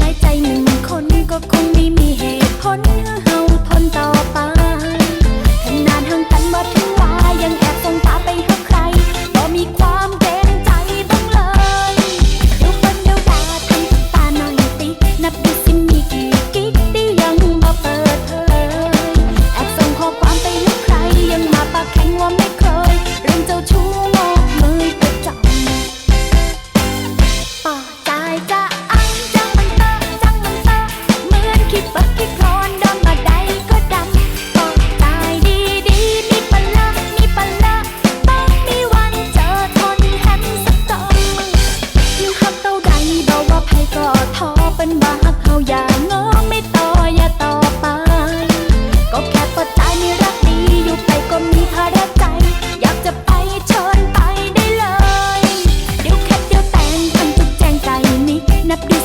หลใจมึงคนก็คงไม่มีเหตุผลเฮาทนต่อไปขนาดห่างกันบ่ถึงวายังแอบส่งตาไปหาใครบ่มีความเกรงใจบ้างเลยเดี๋ยวคนเดียวดาทำนตาหน่อยตินับดูสิมีกี่กิ๊กที่ยังบ่เปิดเผยแอบส่งข้อความไปหาใครยังมาปาแข็งว่าไม่เคยเรื่องเจ้าชู้ นับดู